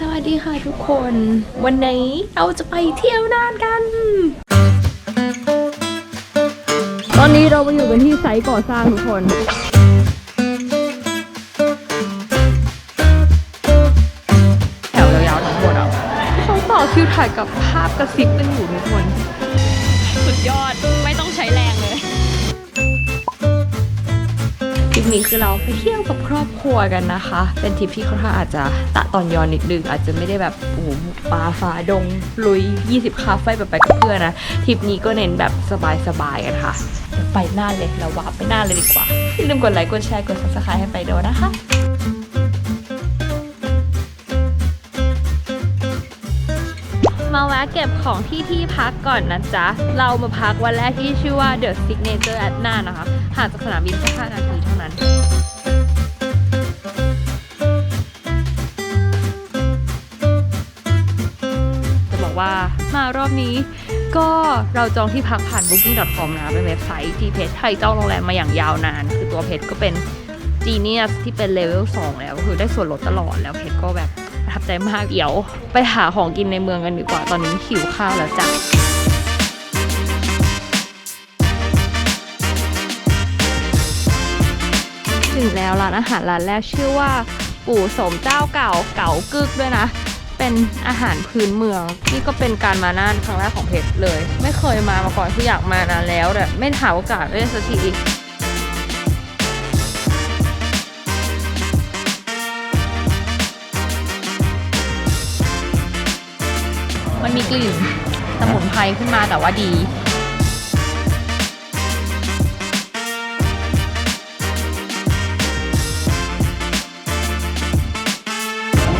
สวัสดีค่ะทุกคน วันนี้เราจะไปเที่ยวน่านกัน ตอนนี้เรามาอยู่กันที่ไซต์ก่อสร้างทุกคน แถวยาวๆทั้งหมดอะเขาต่อคิวถ่ายกับภาพกระซิบกันอยู่ทุกคน สุดยอด ริปนี้คือเราไปเที่ยวกับครอบครัวกันนะคะ เป็นทริปที่ค่อนข้างอาจจะตะตอนยอนนิดนึงอาจจะไม่ได้แบบโอ้โหปาฟ้าดง ลุย 20 คาเฟ่แบบไปกับเพื่อนนะทริปนี้ก็เน้นแบบสบายๆกันค่ะเดี๋ยวไปหน้าเลยเราวาไปหน้าเลยดีกว่าอย่าลืมกดไลค์กดแชร์กด subscribe ให้ไปด้วยนะคะ มาแวะเก็บของที่ที่พักก่อนนะจ๊ะ เรามาพักวันแรกที่ชื่อว่า The Signature at น่านนะคะห่างจากสนามบินแค่5นาทีเท่านั้นจะบอกว่ามารอบนี้ก็เราจองที่พักผ่าน booking.com นะเป็นเว็บไซต์ที่เพจไทยจองโรงแรมมาอย่างยาวนาน คือตัวเพจก็เป็น Genius ที่เป็นเลเวล2แล้วก็คือได้ส่วนลดตลอดแล้วเพจก็แบบ ประทับใจมากเดี๋ยว ไปหาของกินในเมืองกันดีกว่าตอนนี้หิวข้าวแล้วจ้ะถึงแล้วร้านอาหารร้านแรกชื่อว่า ปู่สมเจ้าเก่าเก่ากึกด้วยนะ เป็นอาหารพื้นเมืองนี่ก็เป็นการมาน่านครั้งแรกของเพชรเลย ไม่เคยมามาก่อนคืออยากมานานแล้วแต่ไม่หาโอกาสได้สักที มันมีกลิ่นสมุนไพรขึ้นมาแต่ว่าดี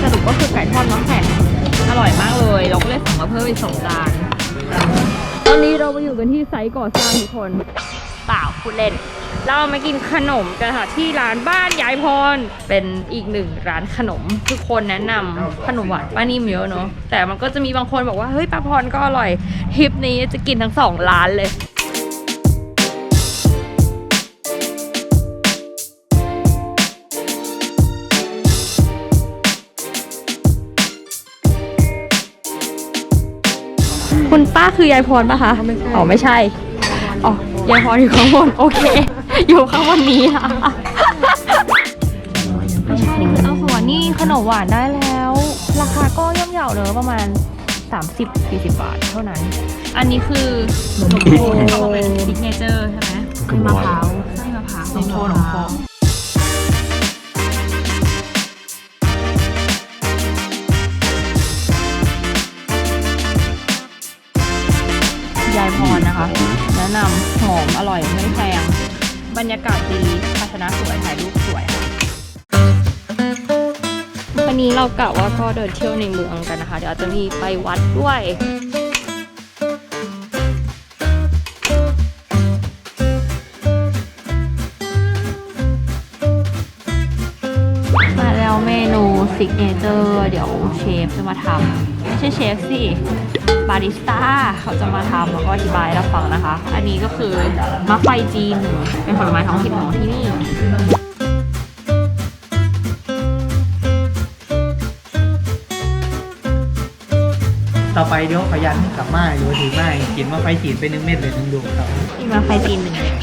สรุปก็คือไก่ทอดน้ำแข็งอร่อยมากเลย เราก็เลยสั่งมาเพิ่มอีกสองจานตอนนี้เรามาอยู่กันที่ไซต์ก่อสร้างทุกคน เปล่าพูดเล่น เรามากินขนมกันค่ะที่ร้านบ้านยายพร เป็นอีกหนึ่งร้านขนมทุกคนแนะนำขนมหวานป้านิ่มเยอะเนาะแต่มันก็จะมีบางคนบอกว่าเฮ้ยป้าพรก็อร่อยทริปนี้จะกินทั้งสองร้านเลยคุณป้าคือยายพรปะคะ อ๋อไม่ใช่ อ๋อยายพรอยู่ข้างบน โอเค อยู่ข้างบนนี้ค่ะไม่ใช่นี่คือเอาหัวนี่ขนมหวานได้แล้ว ราคาก็ย่อมเยาเนอะประมาณ 30-40 บาทเท่านั้น อันนี้คือขนมโคเขาบอกเป็นซิกเนเจอร์ใช่ไหมไส้มะพร้าวไส้มะพร้าวขนมโคขนมโคยายพรนะคะ แนะนำหอมอร่อยไม่แพง บรรยากาศดีภาชนะสวยถ่ายรูปสวยค่ะวันนี้เรากะว่าก็เดินเที่ยวในเมืองกันนะคะ เดี๋ยวจะมีไปวัดด้วยมาแล้วเมนูซิกเนเจอร์เดี๋ยวเชฟจะมาทำ ใช่เชฟสิบาริสต้าเขาจะมาทำแล้วก็อธิบายให้เราฟังนะคะ อันนี้ก็คือมะไฟจีนเป็นผลไม้ท้องถิ่นของที่นี่ต่อไปเดี๋ยวขอยันกลับมาหรือว่าถือไม้กินว่าไฟจีนไปหนึ่งเม็ดเลยหนึ่งดวงครับมีมะไฟจีนหนึ่งเม็ด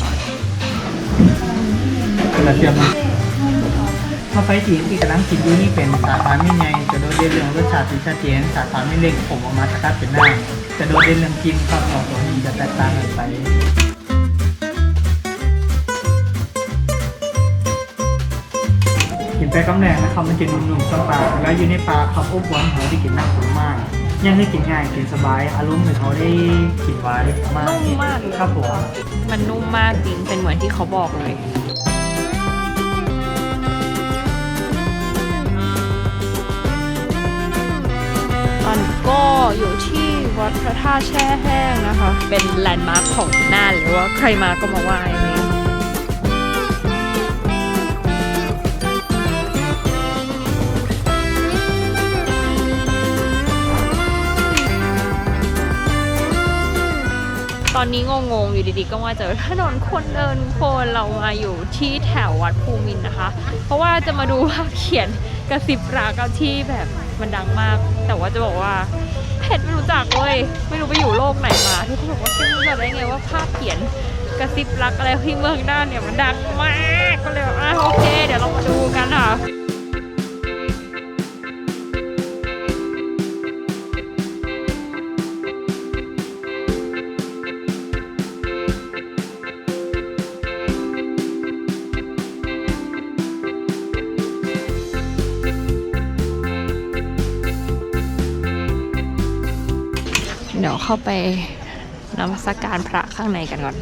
กระเทียม ว่าไฟจีนที่กำลังกินอยู่นี่เป็นสาขาไม่ใหญ่จะโดดเด่นเรื่องรสชาติที่ชัดเจนสาขาไม่เล็กผมออกมาสกัดเป็นหน้าจะโดดเด่นเรื่องกินครับสองตัวนี้จะแตกต่างกันไปกินไปกำแรงนะครับมันจะนุ่มๆสบายแล้วอยู่ในปลาครับอบหวานหัวที่กินน้ำผลมากยังให้กินง่ายกินสบายอารมณ์เหมือนเขาได้กินไว้มากนุ่มมากเลยครับผมมันนุ่มมากจริงเป็นเหมือนที่เขาบอกเลย ก็อยู่ที่วัดพระธาตุแช่แห้งนะคะ เป็นแลนด์มาร์คของน่านหรือว่าใครมาก็มาไหว้เลยตอนนี้งงๆอยู่ดีๆ ก็มาเจอถนนคนเดินคนเรามาอยู่ที่แถววัดภูมินนะคะ เพราะว่าจะมาดูภาพเขียน กระซิบรักอาที่แบบมันดังมาก แต่ว่าจะบอกว่าเพจไม่รู้จักเว้ยไม่รู้ไปอยู่โลกไหนมาทุกคนบอกว่าเชื่รู้จักได้ไงว่าภาพเขียนกระซิบรักอะไรที่เมืองน่านเนี่ยมันดังมากก็เลยแบบอะโอเค เดี๋ยวเรามาดูกันค่ะ เดี๋ยวเข้าไปนมัสการพระข้างในกันก่อน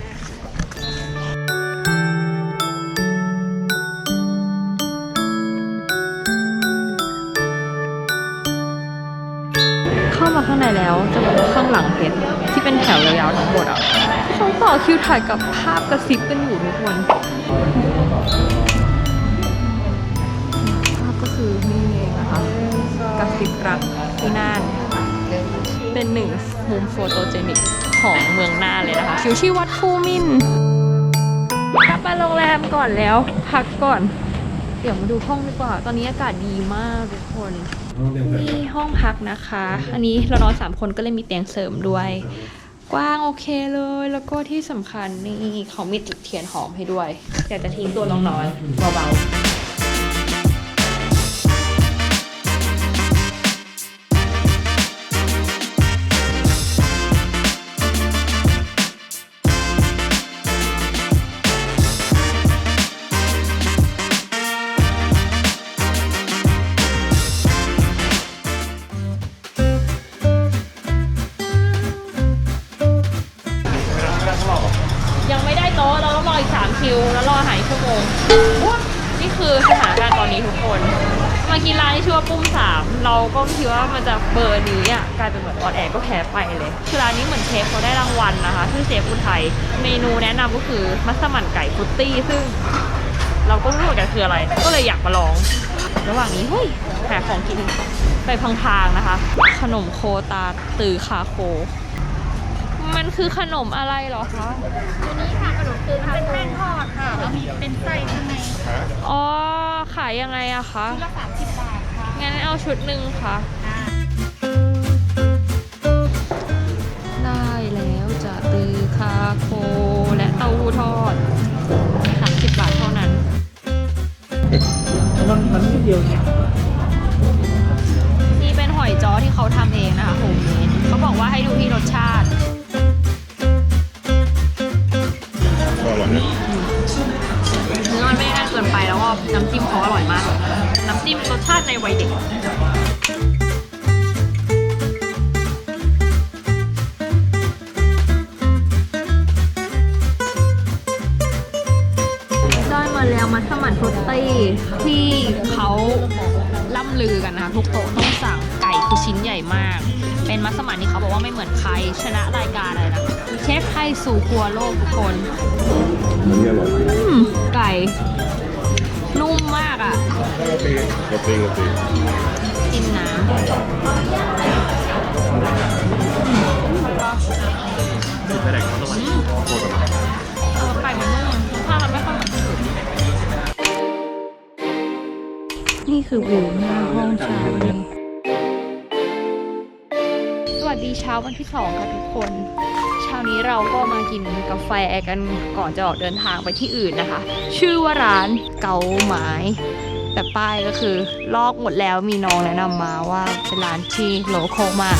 เข้ามาข้างในแล้วจะบอกว่าข้างหลังเพชรที่เป็นแถวยาวๆทั้งหมดอะเขาต่อคิวถ่ายกับภาพกระซิบกันอยู่ทุกคนภาพก็คือนี่เองนะคะกระซิบรักที่น่าน เป็นหนึ่งมุมโฟโตเจนิกของเมืองน่านเลยนะคะอยู่ที่วัดภูมินกลับมาโรงแรมก่อนแล้ว พักก่อน เดี๋ยวมาดูห้องดีกว่า ตอนนี้อากาศดีมากทุกคนนี่ห้องพักนะคะ อันนี้เรานอนสามคนก็เลยมีเตียงเสริมด้วย กว้างโอเคเลย แล้วก็ที่สำคัญนี่เขามีจุดเทียนหอมให้ด้วยอยากจะทิ้งตัวลงนอนเบาๆ คือมัสมั่นไก่ฟรุตตี้ ซึ่งเราก็ไม่รู้เหมือนกันคืออะไร ก็เลยอยากมาลอง ระหว่างนี้เฮ้ยหาของกินไปพางๆนะคะ ขนมโคตาตือคาโค มันคือขนมอะไรเหรอคะเป็นแป้งทอดค่ะแล้วมีเป็นไส้ข้างในอ๋อขายยังไงอะคะละสามสิบบาทค่ะงั้นเอาชุดหนึ่งค่ะ คาโคและเต้าหู้ทอด 30 บาทเท่านั้น มันมันนิดเดียวเนี่ยนี่เป็นหอยจ้อที่เขาทำเองนะคะโฮมเมดเขาบอกว่าให้ดูที่รสชาติ ก็อร่อยนะเนื้อมันไม่ได้แน่นเกินไปแล้วก็น้ำจิ้มเขาอร่อยมาก น้ำจิ้มรสชาติในวัยเด็ก นนะคะทุกโต๊ะต้องสั่งไก่คือชิ้นใหญ่มาก เป็นมัสมั่นที่เขาบอกว่าไม่เหมือนใครชนะรายการอะไรนะเชฟไทยสู่ครัวโลกทุกคนมันนี่อร่อยอืมไก่นุ่มมากอะกาแฟกาแฟกาแฟกินน้ไม่ได้เขาต้องมาโคตรอร่อยำเออไก่มันนุ่ม นี่คือวิวหน้าห้องชานี้สวัสดีเช้าวันที่สองค่ะทุกคน เช้านี้เราก็มากินกาแฟกันก่อนจะออกเดินทางไปที่อื่นนะคะ ชื่อว่าร้านเกาหมาย แต่ป้ายก็คือลอกหมดแล้วมีน้องแนะนำมาว่าเป็นร้านที่โลโคมาก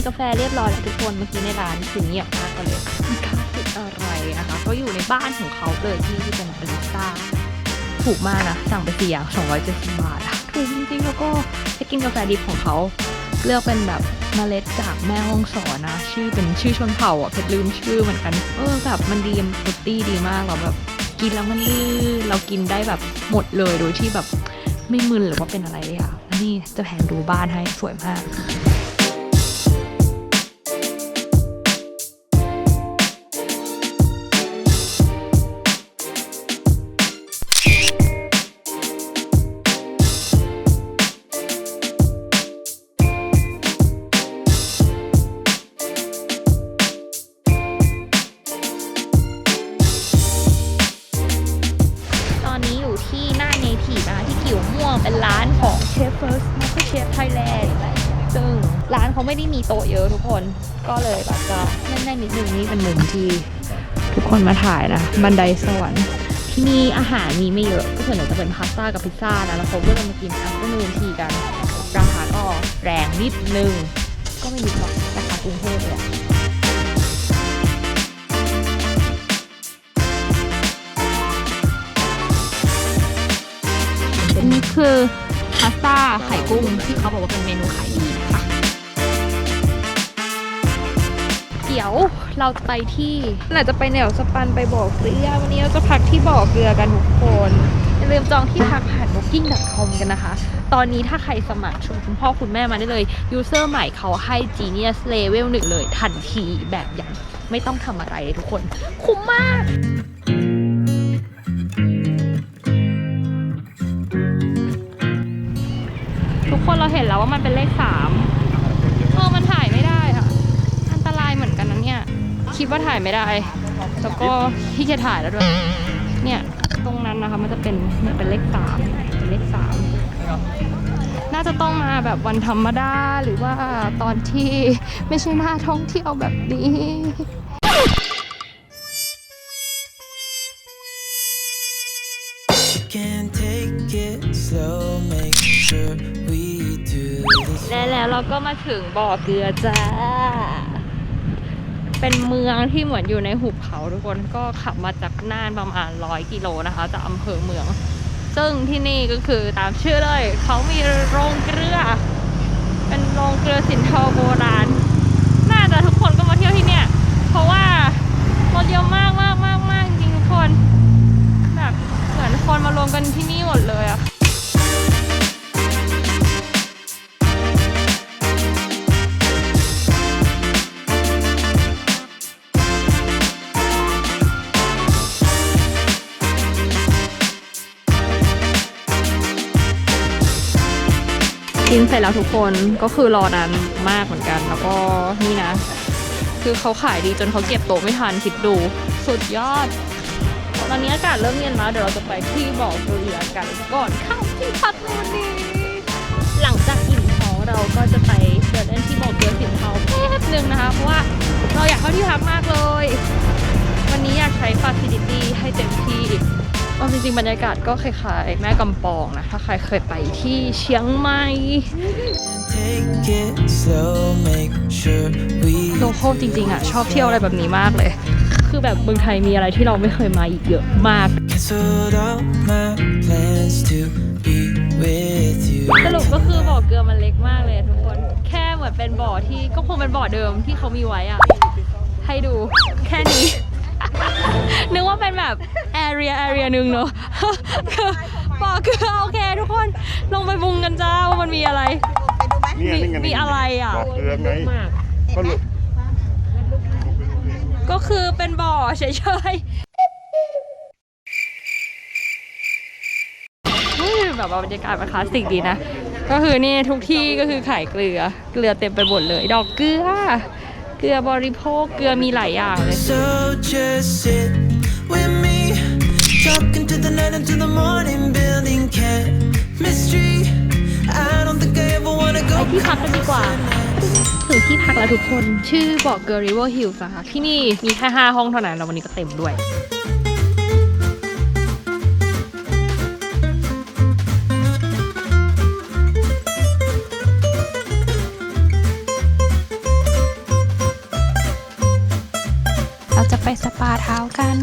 กินกาแฟเรียบร้อยแล้วทุกคนเมื่อกี้ในร้านคือเงียบมากก็เลยม่กล้าพูดอะไรนะคะก็อยู่ในบ้านของเขาเลยที่ที่เป็นบาริสตาถูกมากนะสั่งไปสี่อย่าง270บาทถูกจริงๆแล้วก็ไปกินกาแฟดิบของเขาเลือกเป็นแบบเมล็ดจากแม่ห้องสอนนะ ชื่อเป็นชื่อชนเผ่าอะเพชรลืมชื่อเหมือนกัน เออแบบมันดีมันฟรุตตี้ดีมากเราแบบกินแล้วมันลื่นเรากินได้แบบหมดเลยโดยที่แบบไม่มึนหรือว่าเป็นอะไรเลยอะนี่จะแผนดูบ้านให้สวยมาก ซึ่งร้านเขาไม่ได้มีโต๊ะเยอะทุกคน ก็เลยแบบจะแน่นๆนิดนึงนี่เป็นมุมที่ทุกคนมาถ่ายนะ บันไดสวรรค์ที่นี่อาหารมีไม่เยอะก็ส่วนใหญ่จะเป็นพาสต้ากับพิซซ่านะแล้วเขาก็จะมากินอัฟเตอร์นูนทีกัน ราคาก็แรงนิดนึง ก็ไม่นิดหรอกราคากรุงเทพเลยนนี้คือ สต้าไข่กุ้งที่เขาบอกว่าเป็นเมนูขายดีนะคะเดี๋ยวเราจะไปที่เราจะไปแนวสปันไปบ่อเกลือ วันนี้เราจะพักที่บ่อเกลือกันทุกคนอย่าลืมจองที่พักผ่าน booking.com กันนะคะ ตอนนี้ถ้าใครสมัครชวนคุณพ่อคุณแม่มาได้เลยยูเซอร์ใหม่เขาให้ Genius Level 1 เลยทันทีแบบอย่างไม่ต้องทำอะไรเลยทุกคน คุ้มมาก คนเราเห็นแล้วว่ามันเป็นเลขสามเออมันถ่ายไม่ได้ค่ะ อันตรายเหมือนกันนะเนี่ย คิดว่าถ่ายไม่ได้ แล้วก็ที่จะถ่ายแล้วด้วย เนี่ยตรงนั้นนะคะมันจะเป็นเนี่ยเป็นเลขสามเป็นเลขสามน่าจะต้องมาแบบวันธรรมดาหรือว่าตอนที่ไม่ใช่หน้าท่องเที่ยวแบบนี้ ก็มาถึงบ่อเกลือจ้า เป็นเมืองที่เหมือนอยู่ในหุบเขาทุกคนก็ขับมาจากน่านประมาณร้อยกิโลนะคะ จากอำเภอเมือง ซึ่งที่นี่ก็คือตามชื่อเลย เขามีโรงเกลือ เป็นโรงเกลือสินทาโบราณ น่าจะทุกคนก็มาเที่ยวที่เนี่ย เพราะว่ารถเยอะมากมากมากมากจริงทุกคน แบบเหมือนคนมารวมกันที่นี่หมดเลยอะ กินเสร็จแล้วทุกคนก็คือรอนานมากเหมือนกัน แล้วก็นี่นะ คือเขาขายดีจนเขาเก็บโต๊ะไม่ทันคิดดู สุดยอด ตอนนี้อากาศเริ่มเย็นแล้วเดี๋ยวเราจะไปที่บ่อเกลือกันก่อนเข้าที่พักในวันนี้หลังจากอิ่มท้องเราก็จะไปเดินเล่นที่บ่อเกลือสินเทาแป๊บนึงนะคะเพราะว่าเราอยากเข้าที่พักมากเลย วันนี้อยากใช้ฟ a ซิลิตี้ให้เต็มที่ เอาจริงๆ บรรยากาศก็คล้ายๆ แม่กำปองนะ ถ้าใครเคยไปที่เชียงใหม่ Take slow, make sure we โลโก้จริงๆอะ ชอบเที่ยวอะไรแบบนี้มากเลย คือแบบเมืองไทยมีอะไรที่เราไม่เคยมาอีกเยอะมากสรุปก็คือบ่อเกลือมันเล็กมากเลยทุกคน แค่เหมือนเป็นบ่อที่ก็คงเป็นบ่อเดิมที่เขามีไว้อะ ให้ดูแค่นี้ นึกว่าเป็นแบบแอเรียแอเรียหนึ่งเนอะคือบ่อเกลือโอเคทุกคนลงไปมุงกันจ้าว่ามันมีอะไร เนี่ยนี่ไงมีอะไรอะบอกเกลือไงก็ลุกก็คือเป็นบ่อเฉยๆเฮ้ยแบบว่าบรรยากาศมันคลาสสิกดีนะ ก็คือนี่ทุกที่ก็คือขายเกลือ เกลือเต็มไปหมดเลย ดอกเกลือ เกลือบริโภคเกลือมีหลายอย่างเลย So just sit with me, talking to the night until the morning, building chemistry. I don't think I ever wanna go. ไปที่พักกันดีกว่าถึงที่พักแล้วทุกคน ชื่อบอกเกอร์ริเวอร์ฮิลส์นะคะ ที่นี่มีแค่5ห้องเท่านั้นแล้ววันนี้ก็เต็มด้วย เท้ากัน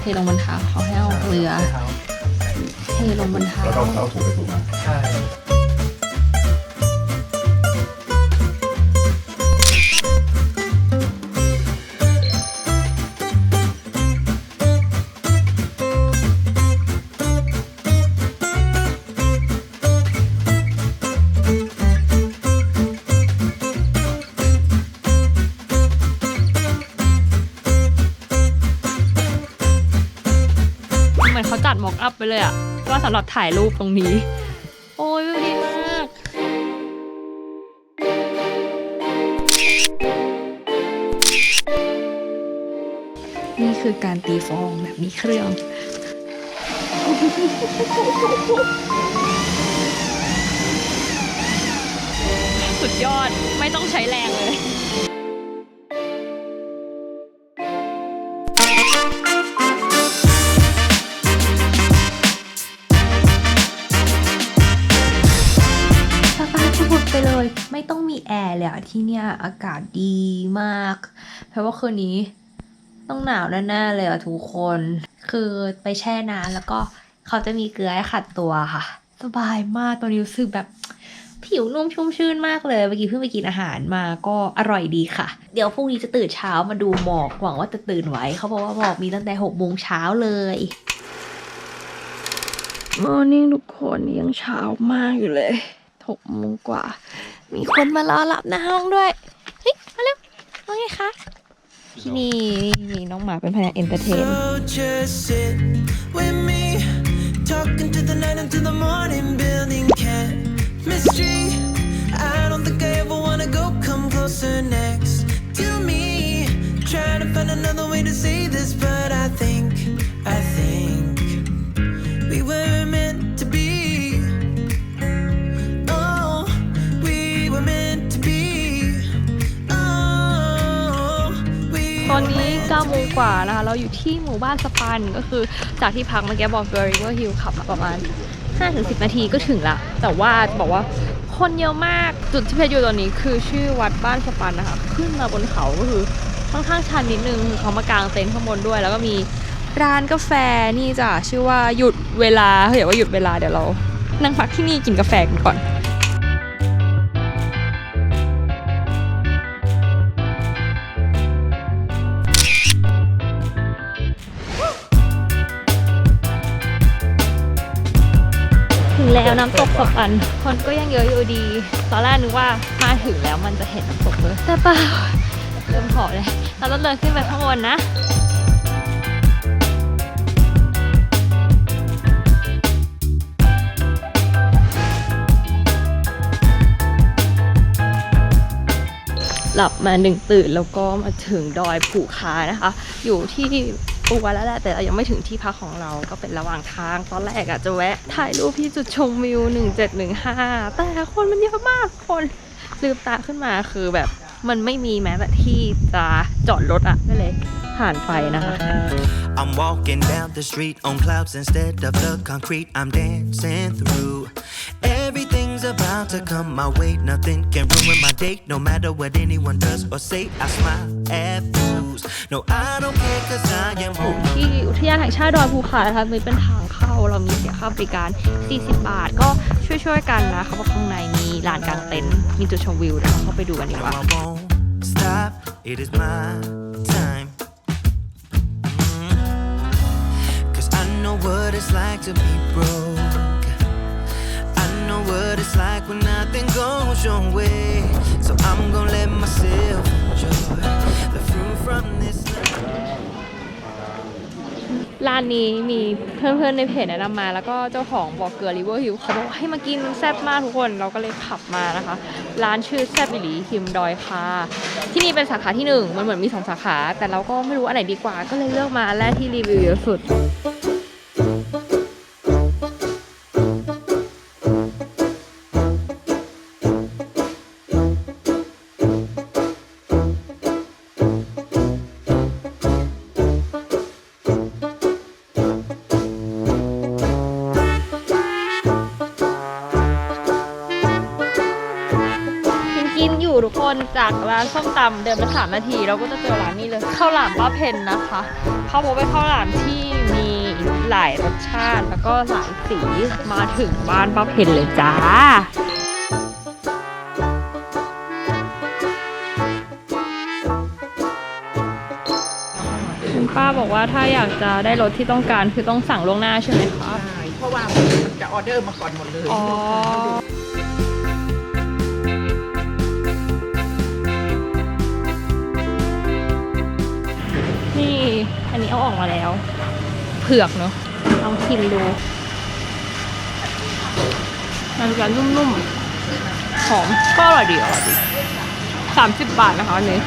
เทลงบนเท้าเขาให้เอาเกลือ เทลงบนเท้า เราต้องเท้าถูกไปถูกมา ใช่ เลยอะก็สำหรับถ่ายรูปตรงนี้ โอ้ยดีมากนี่คือการตีฟองแบบมีเครื่อง สุดยอดไม่ต้องใช้แรงเลย เลยอะที่เนี่ยอากาศดีมากแปลว่าคืนนี้ต้องหนาวแน่ๆเลยอะทุกคน คือไปแช่น้ำแล้วก็เขาจะมีเกลือให้ขัดตัวค่ะ สบายมากตอนนี้รู้สึกแบบผิวนุ่มชุ่มชื่นมากเลยเมื่อกี้เพิ่งไปกินอาหารมาก็อร่อยดีค่ะ เดี๋ยวพรุ่งนี้จะตื่นเช้ามาดูหมอกหวังว่าจะตื่นไหวเขาบอกว่าหมอกมีตั้งแต่หกโมงเช้าเลยมอร์นิ่งทุกคนยังเช้ามากอยู่เลยหกโมงกว่า มีคนมารอหลับหน้าห้องด้วย เฮ้ย มาเร็วว่าไงคะที่นี่มีน้องหมาเป็นพนักเอนเตอร์เทน So just sit with me, talking to the night until the morning, building chemistry. I don't think I ever wanna go come closer next to me. Trying to find another way to say this, but I think, I think we were meant ตอนนี้9โมงกว่านะคะ เราอยู่ที่หมู่บ้านสปันก็คือจากที่พักเมื่อกี้บอกเกอร์ริเวอร์ฮิลขับมาประมาณ 5-10 นาทีก็ถึงละ แต่ว่าบอกว่าคนเยอะมากจุดที่เพชรอยู่ตอนนี้คือชื่อวัดบ้านสปันนะคะ ขึ้นมาบนเขาก็คือค่อนข้างชันนิดนึงคือเขามากางเต็นท์ข้างบนด้วย แล้วก็มีร้านกาแฟนี่จ้ะชื่อว่าหยุดเวลาเฮ้ยว่าหยุดเวลาเดี๋ยวเรานั่งพักที่นี่กินกาแฟกันก่อน น้ำตกสปัน คนก็ยังเยอะอยู่ดี ตอนแรกนึกว่ามาถึงแล้วมันจะเห็นน้ำตกเลยแต่เปล่าเริ่มหอบเลยเราต้องเดินขึ้นไปข้างบนนะหลับมาหนึ่งตื่นแล้วก็มาถึงดอยผูคานะคะ อยู่ที่ ปัวแล้วแหละแต่เรายังไม่ถึงที่พักของเราก็เป็นระหว่างทาง ตอนแรกอะจะแวะถ่ายรูปที่จุดชมวิว 1715 แต่คนมันเยอะมากคนลืมตาขึ้นมาคือแบบมันไม่มีแม้แต่ที่จะจอดรถอะก็เลยผ่านไปนะคะ I'm walking down the street on clouds instead of the concrete I'm dancing through. Everything's about to come my way. Nothing can ruin my day, no matter what anyone does or say. I smile at fools. No, I don't care cause I am home. ที่อุทยานแห่งชาติดอยภูคานะคะมันเป็นทางเข้าเรามีเสียค่าบริการ 40 บาท ก็ช่วยๆกันนะ เขาบอกข้างในมีลานกลางเต็นท์มีจุดชมวิวเดี๋ยวเราเข้าไปดูกันดี No, กว่า I won't stop. It is my time. Mm. Cause I know what it's like to be broke. What it's like when nothing goes your way. So I'm gonna let myself enjoy the fruit from this ร้านนี้มีเพื่อนๆในเพจแนะนำมา แล้วก็เจ้าของบอกเกลือริเวอร์ฮิลเขาบอกให้มากินแซ่บมากทุกคนเราก็เลยขับมานะคะ ร้านชื่อแซ่บบิลีฮิมดอยค่ะ ที่นี่เป็นสาขาที่หนึ่งมันเหมือนมีสองสาขา แต่เราก็ไม่รู้อันไหนดีกว่าก็เลยเลือกมาอันแรกที่รีวิวเยอะสุด จากร้านส้มตำเดินมาสามนาที เราก็จะเจอร้านนี้เลยข้าวหลามป้าเพนนะคะเขาบอกเป็นข้าวหลามที่มีหลายรสชาติแล้วก็หลายสีมาถึงบ้านป้าเพนเลยจ้าคุณป้าบอกว่าถ้าอยากจะได้รสที่ต้องการคือต้องสั่งล่วงหน้าใช่ไหมคะใช่เพราะว่ามันจะออเดอร์มาก่อนหมดเลย อ๋อ นี้เอาออกมาแล้ว เผือกเนาะลองชิมดู มันจะนุ่มๆ หอมก็อร่อยดีอร่อยดีสามสิบบาทนะคะอันนี้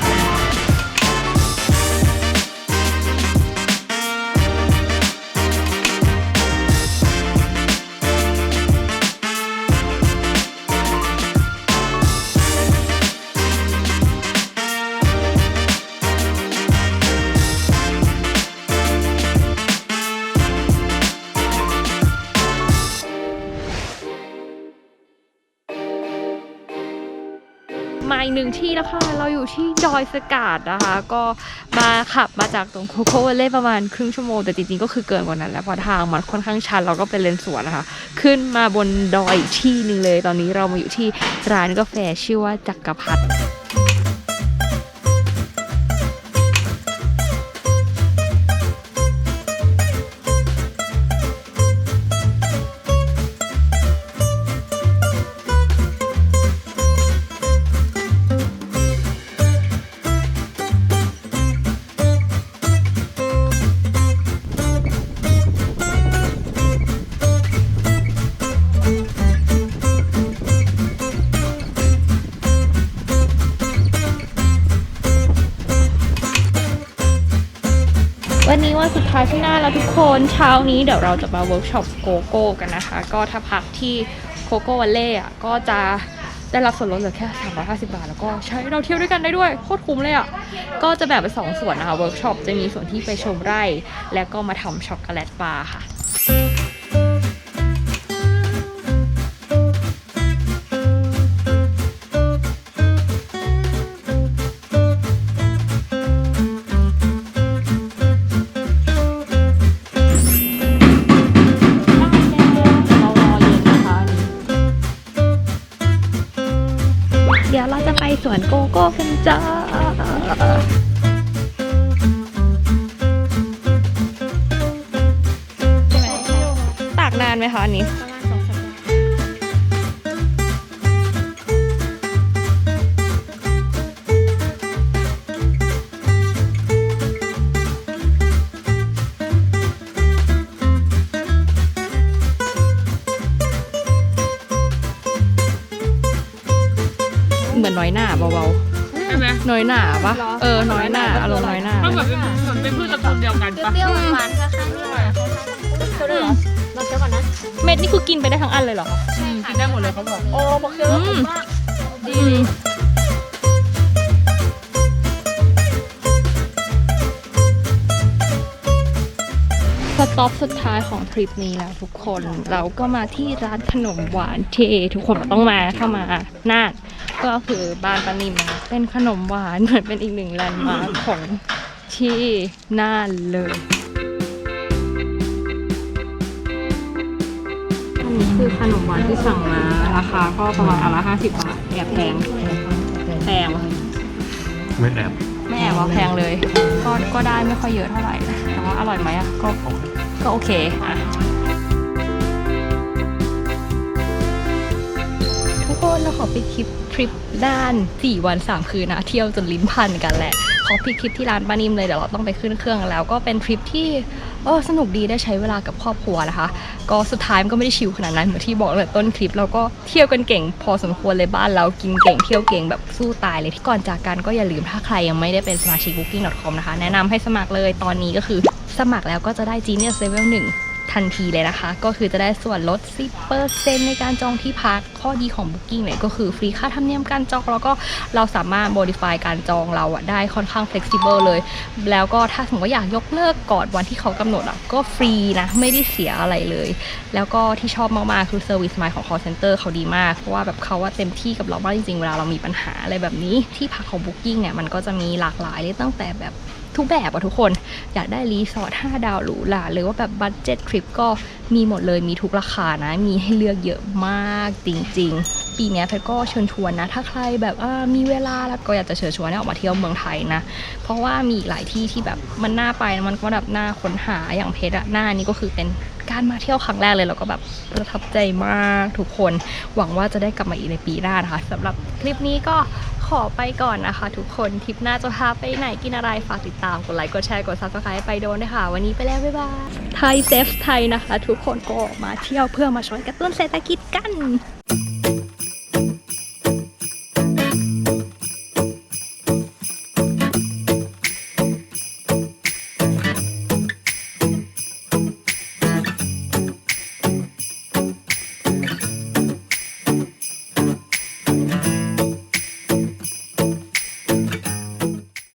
นี่แล้วค่ะ เราอยู่ที่ดอยสกาดนะคะ ก็มาขับมาจากตรงโคโคเวาเล่ประมาณครึ่งชั่วโมง แต่จริงๆก็คือเกินกว่านั้นแล้วเพราะทางมันค่อนข้างชันเราก็เป็นเลนสวนนะคะ ขึ้นมาบนดอยอีกที่หนึ่งเลย ตอนนี้เรามาอยู่ที่ร้านกาแฟชื่อว่าจักรพรร วันนี้วันสุดท้ายที่หน้าแล้วทุกคนเช้านี้เดี๋ยวเราจะมาเวิร์กช็อปโกโก้กันนะคะ ก็ถ้าพักที่โคโก้วันเล่อะก็จะได้รับส่วนลดเหลือแค่ 350 บาท แล้วก็ใช้เราเที่ยวด้วยกันได้ด้วย โคตรคุ้มเลยอะก็จะแบ่งเป็นสองส่วนนะคะเวิร์กช็อปจะมีส่วนที่ไปชมไร่ แล้วก็มาทำช็อกโกแลตบาร์ค่ะ กโก้กันจ้าใช่ไหมตากนานไหมคะอันนี้ อนน้อยหน้าเบาใช่ไหมๆน้อยหน้าปะเออน้อยหน้าอารมณ์น้อยหน้า มันเหมือนเป็นเหมือนเป็นพืชตระกูลเดียวกันปะเปรี้ยวหวานๆคล้ายๆเนี่ยเคี้ยวด้วยเหรอลองเคี้ยวก่อนนะ เม็ดนี่คือกินไปได้ทั้งอันเลยเหรอคะกินได้หมดเลยเขาบอก โอ้บอกเคี้ยวแล้วผมว่าดี สต็อปสุดท้ายของทริปนี้แล้วทุกคนเราก็มาที่ร้านขนมหวานที่ทุกคนต้องมาเข้ามาน่านก็คือบ้านปานิมนะคะเป็นขนมหวานเหมือนเป็นอีกหนึ่งแลนด์มาร์คของที่น่านเลยอันนี้คือขนมหวานที่สั่งมาราคาก็ประมาณอันละห้าสิบบาทแอบแพงแพงวะไม่แอบไม่แอบว่าแพงเลย ก็ก็ได้ไม่ค่อยเยอะเท่าไหร่ แต่ว่าอร่อยไหมอะก็ ก็โอเคอะทุกคนเราขอปิดคลิปทริปด้าน 4 วัน 3 คืนนะ เที่ยวจนลิ้นพันกันแหละ ขอปิดคลิปที่ร้านป้านิมเลย เดี๋ยวเราต้องไปขึ้นเครื่องแล้ว ก็เป็นทริปที่เออสนุกดีได้ใช้เวลากับครอบครัวนะคะ ก็สุดท้ายมันก็ไม่ได้ชิลขนาดนั้นเหมือนที่บอกตั้งแต่ต้นคลิปเราก็เที่ยวกันเก่ง พอสมควรเลยบ้านเรากินเก่งเที่ยวเก่งแบบสู้ตายเลยที่ก่อนจากกันก็อย่าลืมถ้าใครยังไม่ได้เป็นสมาชิก booking.com นะคะ แนะนำให้สมัครเลยตอนนี้ก็คือ สมัครแล้วก็จะได้ Genius Level 1 ทันทีเลยนะคะ ก็คือจะได้ส่วนลด 10%ในการจองที่พัก ข้อดีของ Booking เนี่ยก็คือฟรีค่าธรรมเนียมการจอง แล้วก็เราสามารถ modify การจองเราอะได้ค่อนข้าง flexible เลย แล้วก็ถ้าสมมติว่าอยากยกเลิกก่อนวันที่เขากำหนดอะก็ฟรีนะ ไม่ได้เสียอะไรเลย แล้วก็ที่ชอบมากๆ คือ Service Mind ของ call center เขาดีมาก เพราะว่าแบบเขาว่าเต็มที่กับเรามากจริงๆ เวลาเรามีปัญหาอะไรแบบนี้ ที่พักของ Booking เนี่ยมันก็จะมีหลากหลายเลยตั้งแต่แบบ ทุกแบบอะทุกคน อยากได้รีสอร์ท5ดาวหรูหราหรือว่าแบบบัตเจ็ตทริปก็มีหมดเลยมีทุกราคานะ มีให้เลือกเยอะมากจริง ๆ ปีนี้เพชรก็เชิญชวนนะ ถ้าใครแบบมีเวลาแล้วก็อยากจะเชิญชวนให้ออกมาเที่ยวเมืองไทยนะ เพราะว่ามีหลายที่ที่แบบมันน่าไปนะมันก็แบบน่าค้นหาอย่างเพชรอะหน้านี้ก็คือเป็นการมาเที่ยวครั้งแรกเลยแล้วก็แบบประทับใจมากทุกคน หวังว่าจะได้กลับมาอีกในปีหน้านะคะสำหรับคลิปนี้ก็ ขอไปก่อนนะคะ ทุกคนทริปหน้าจะพาไปไหนกินอะไรฝากติดตามกดไลค์กดแชร์กด subscribe ไปโดนด้วยค่ะ วันนี้ไปแล้วบ๊ายบายไทยเซฟไทยนะคะ ทุกคนก็มาเที่ยวเพื่อมาช่วยกระตุ้นเศรษฐกิจกัน